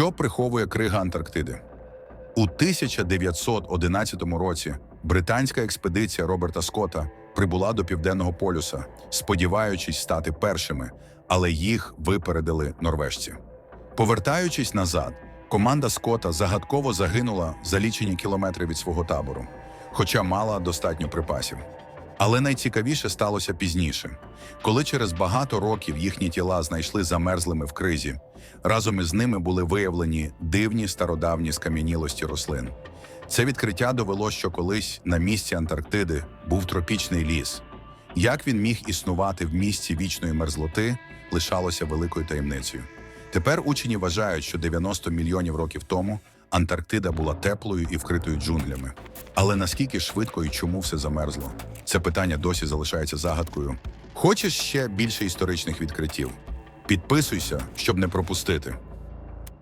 Що приховує крига Антарктиди? У 1911 році британська експедиція Роберта Скотта прибула до Південного полюса, сподіваючись стати першими, але їх випередили норвежці. Повертаючись назад, команда Скотта загадково загинула за лічені кілометри від свого табору, хоча мала достатньо припасів. Але найцікавіше сталося пізніше, коли через багато років їхні тіла знайшли замерзлими в кризі. Разом із ними були виявлені дивні стародавні скам'янілості рослин. Це відкриття довело, що колись на місці Антарктиди був тропічний ліс. Як він міг існувати в місці вічної мерзлоти, лишалося великою таємницею. Тепер учені вважають, що 90 мільйонів років тому Антарктида була теплою і вкритою джунглями. Але наскільки швидко і чому все замерзло? Це питання досі залишається загадкою. Хочеш ще більше історичних відкриттів? Підписуйся, щоб не пропустити.